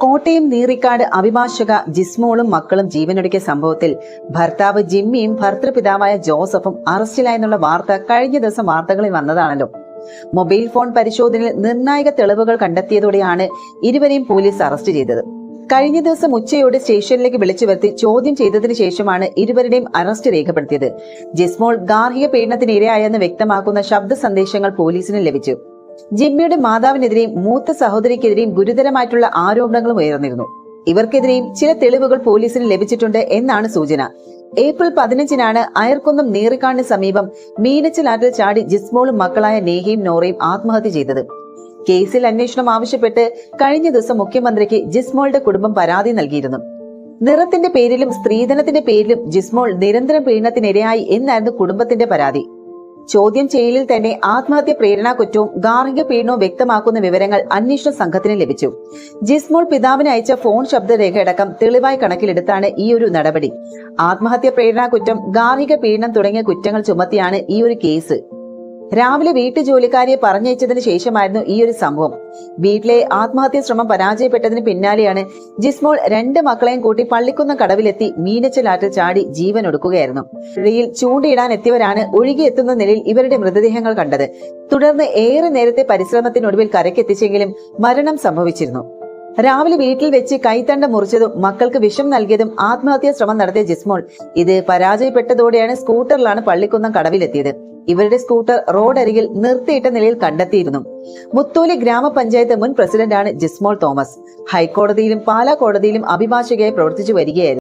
കോട്ടയം നീറിക്കാട് അഭിഭാഷക ജിസ്മോളും മക്കളും ജീവനൊടുക്കിയ സംഭവത്തിൽ ഭർത്താവ് ജിമ്മിയും ഭർത്തൃപിതാവായ ജോസഫും അറസ്റ്റിലായെന്നുള്ള വാർത്ത കഴിഞ്ഞ ദിവസം വാർത്തകളിൽ വന്നതാണല്ലോ. മൊബൈൽ ഫോൺ പരിശോധനയിൽ നിർണായക തെളിവുകൾ കണ്ടെത്തിയതോടെയാണ് ഇരുവരെയും പോലീസ് അറസ്റ്റ് ചെയ്തത്. കഴിഞ്ഞ ദിവസം ഉച്ചയോടെ സ്റ്റേഷനിലേക്ക് വിളിച്ചു വരുത്തി ചോദ്യം ചെയ്തതിനു ശേഷമാണ് ഇരുവരുടെയും അറസ്റ്റ് രേഖപ്പെടുത്തിയത്. ജിസ്മോൾ ഗാർഹിക പീഡനത്തിനിരയായെന്ന് വ്യക്തമാക്കുന്ന ശബ്ദ സന്ദേശങ്ങൾ പോലീസിന് ലഭിച്ചു. ജിമ്മിയുടെ മാതാവിനെതിരെയും മൂത്ത സഹോദരിക്കെതിരെയും ഗുരുതരമായിട്ടുള്ള ആരോപണങ്ങളും ഉയർന്നിരുന്നു. ഇവർക്കെതിരെയും ചില തെളിവുകൾ പോലീസിന് ലഭിച്ചിട്ടുണ്ട് എന്നാണ് സൂചന. ഏപ്രിൽ പതിനഞ്ചിനാണ് അയർക്കുന്നം നീറിക്കാടിന് സമീപം മീനച്ചിലാറ്റിൽ ചാടി ജിസ്മോളും മക്കളായ നേഹയും നോറയും ആത്മഹത്യ ചെയ്തത്. കേസിൽ അന്വേഷണം ആവശ്യപ്പെട്ട് കഴിഞ്ഞ ദിവസം മുഖ്യമന്ത്രിക്ക് ജിസ്മോളുടെ കുടുംബം പരാതി നൽകിയിരുന്നു. നിറത്തിന്റെ പേരിലും സ്ത്രീധനത്തിന്റെ പേരിലും ജിസ്മോൾ നിരന്തരം പീഡനത്തിനിരയായി എന്നായിരുന്നു കുടുംബത്തിന്റെ പരാതി. ചോദ്യം ചെയ്യലിൽ തന്നെ ആത്മഹത്യ പ്രേരണാ കുറ്റവും ഗാർഹിക പീഡനവും വ്യക്തമാക്കുന്ന വിവരങ്ങൾ അന്വേഷണ സംഘത്തിന് ലഭിച്ചു. ജിസ്മോൾ പിതാവിന് അയച്ച ഫോൺ ശബ്ദരേഖയടക്കം തെളിവായി കണക്കിലെടുത്താണ് ഈ ഒരു നടപടി. ആത്മഹത്യ പ്രേരണാ കുറ്റം ഗാർഹിക പീഡനം തുടങ്ങിയ കുറ്റങ്ങൾ ചുമത്തിയാണ് ഈ ഒരു കേസ്. രാവിലെ വീട്ടു ജോലിക്കാരിയെ പറഞ്ഞയച്ചതിന് ശേഷമായിരുന്നു ഈ ഒരു സംഭവം. വീട്ടിലെ ആത്മഹത്യ ശ്രമം പരാജയപ്പെട്ടതിന് പിന്നാലെയാണ് ജിസ്മോൾ രണ്ട് മക്കളെയും കൂട്ടി പള്ളിക്കുന്ന കടവിലെത്തി മീനച്ചലാറ്റിൽ ചാടി ജീവൻ ഒടുക്കുകയായിരുന്നു ഇടയിൽ ചൂണ്ടയിടാൻ എത്തിയവരാണ് ഒഴുകിയെത്തുന്ന നിലയിൽ ഇവരുടെ മൃതദേഹങ്ങൾ കണ്ടത്. തുടർന്ന് ഏറെ നേരത്തെ പരിശ്രമത്തിനൊടുവിൽ കരക്കെത്തിച്ചെങ്കിലും മരണം സംഭവിച്ചിരുന്നു. രാവിലെ വീട്ടിൽ വെച്ച് കൈത്തണ്ട മുറിച്ചതും മക്കൾക്ക് വിഷം നൽകിയതും ആത്മഹത്യാ ശ്രമം നടത്തിയ ജിസ്മോൾ ഇത് പരാജയപ്പെട്ടതോടെയാണ് സ്കൂട്ടറിലാണ് പള്ളിക്കുന്നം കടവിലെത്തിയത്. ഇവരുടെ സ്കൂട്ടർ റോഡരികിൽ നിർത്തിയിട്ട നിലയിൽ കണ്ടെത്തിയിരുന്നു. മുത്തോലി ഗ്രാമപഞ്ചായത്ത് മുൻ പ്രസിഡന്റാണ് ജിസ്മോൾ തോമസ്. ഹൈക്കോടതിയിലും പാലാ കോടതിയിലും അഭിഭാഷകയായി പ്രവർത്തിച്ചു വരികയായിരുന്നു.